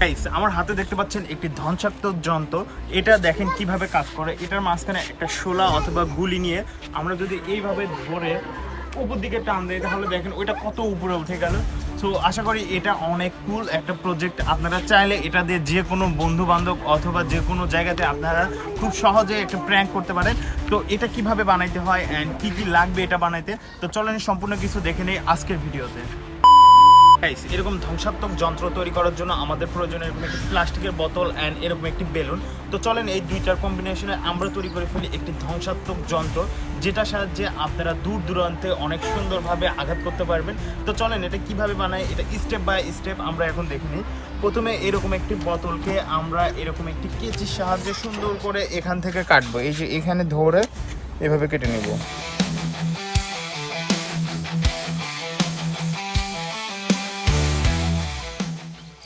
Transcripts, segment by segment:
Guys আমার হাতে দেখতে পাচ্ছেন একটি ধ্বংসাত্মক যন্ত্র। এটা দেখেন কীভাবে কাজ করে। এটার মাঝখানে একটা শোলা অথবা গুলি নিয়ে আমরা যদি এইভাবে ধরে উপর দিকে টান দেয় তাহলে দেখেন ওইটা কত উপরে উঠে গেল। সো আশা করি এটা অনেক কুল একটা প্রজেক্ট আপনারা চাইলে এটা দিয়ে যে কোনো বন্ধু বান্ধব অথবা যে কোনো জায়গাতে আপনারা খুব সহজে একটা প্র্যাঙ্ক করতে পারেন। তো এটা কীভাবে বানাইতে হয় অ্যান্ড কী কী লাগবে এটা বানাইতে? তো চলেন সম্পূর্ণ কিছু দেখে নেই আজকের ভিডিওতে। গাইস এরকম ধ্বংসাত্মক যন্ত্র তৈরি করার জন্য আমাদের প্রয়োজন এরকম একটি প্লাস্টিকের বোতল অ্যান্ড এরকম একটি বেলুন। তো চলেন এই দুইটার কম্বিনেশনে আমরা তৈরি করে ফেলি একটি ধ্বংসাত্মক যন্ত্র যেটা সাহায্যে আপনারা দূর দূরান্তে অনেক সুন্দরভাবে আঘাত করতে পারবেন। তো চলেন এটা কীভাবে বানায় এটা স্টেপ বাই স্টেপ আমরা এখন দেখে নিই। প্রথমে এরকম একটি বোতলকে আমরা এরকম একটি কেচির সাহায্যে সুন্দর করে এখান থেকে কাটবো। এই যে এখানে ধরে এভাবে কেটে নেব।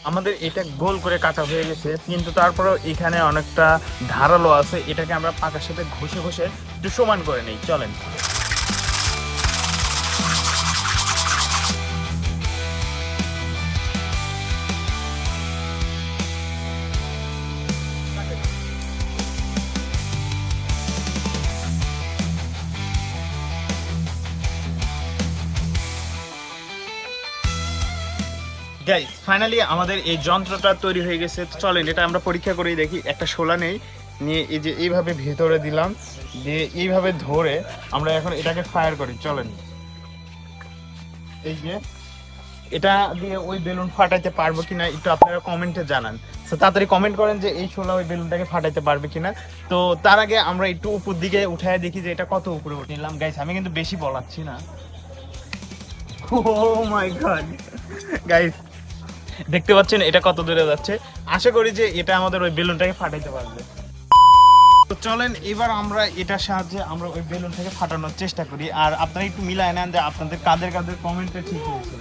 আমাদের এটা গোল করে কাটা হয়ে গেছে, কিন্তু তারপরেও এখানে অনেকটা ধারালো আছে। এটাকে আমরা পাকার সাথে ঘষে ঘষে একটু সমান করে নিই। চলেন। গাইস ফাইনালি আমাদের এই যন্ত্রটা তৈরি হয়ে গেছে। চলেন, এটা আমরা পরীক্ষা করেই দেখি। একটা শোলা নেই, নিয়ে এই যে এইভাবে ভেতরে দিলাম, দিয়ে এইভাবে ধরে আমরা এখন এটাকে ফায়ার করি। চলেন। এই যে, এটা দিয়ে ওই বেলুন ফাটাইতে পারব কিনা একটু আপনারা কমেন্টে জানান। তো তাড়াতাড়ি কমেন্ট করেন যে এই শোলা ওই বেলুনটাকে ফাটাইতে পারবে কিনা। তো তার আগে আমরা একটু উপর দিকে উঠায় দেখি যে এটা কত উপরে উঠে। নিলাম। গাইস আমি কিন্তু বেশি বলাচ্ছি না। ও মাই গড গাইস দেখতে পাচ্ছেন এটা কত দূরে যাচ্ছে। আশা করি যে এটা আমাদের ওই বেলুনটাকে ফাটাইতে পারবে। তো চলেন এবার আমরা এটার সাহায্যে আমরা ওই বেলুন থেকে ফাটানোর চেষ্টা করি। আর আপনারা একটু মিলায় নেন যে আপনাদের কাদের কাদের কমেন্টে ঠিক হয়েছে।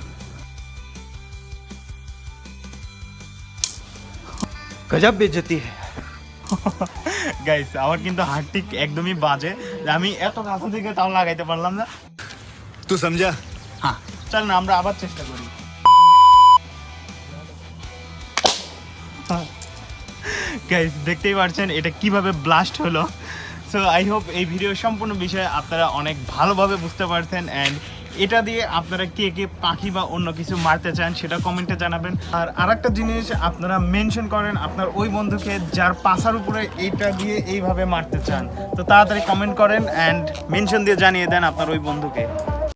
গজব বেজতি গাইস আমার কিন্তু হার্ট একদমই বাজে। আমি এত কাছে থেকে তাও লাগাইতে পারলাম না। তুই সমঝা? হ্যাঁ চল না আমরা আবার চেষ্টা করি। গাইস দেখতেই পারছেন, এটা কীভাবে ব্লাস্ট হলো? সো আই হোপ এই ভিডিও সম্পূর্ণ বিষয়ে আপনারা অনেক ভালোভাবে বুঝতে পারছেন অ্যান্ড এটা দিয়ে আপনারা কে কে পাখি বা অন্য কিছু মারতে চান সেটা কমেন্টে জানাবেন। আর আরেকটা জিনিস আপনারা মেনশন করেন, আপনার ওই বন্ধুকে যার পাশার উপরে এইটা দিয়ে এইভাবে মারতে চান। তো তাড়াতাড়ি কমেন্ট করেন অ্যান্ড মেনশন দিয়ে জানিয়ে দেন আপনার ওই বন্ধুকে।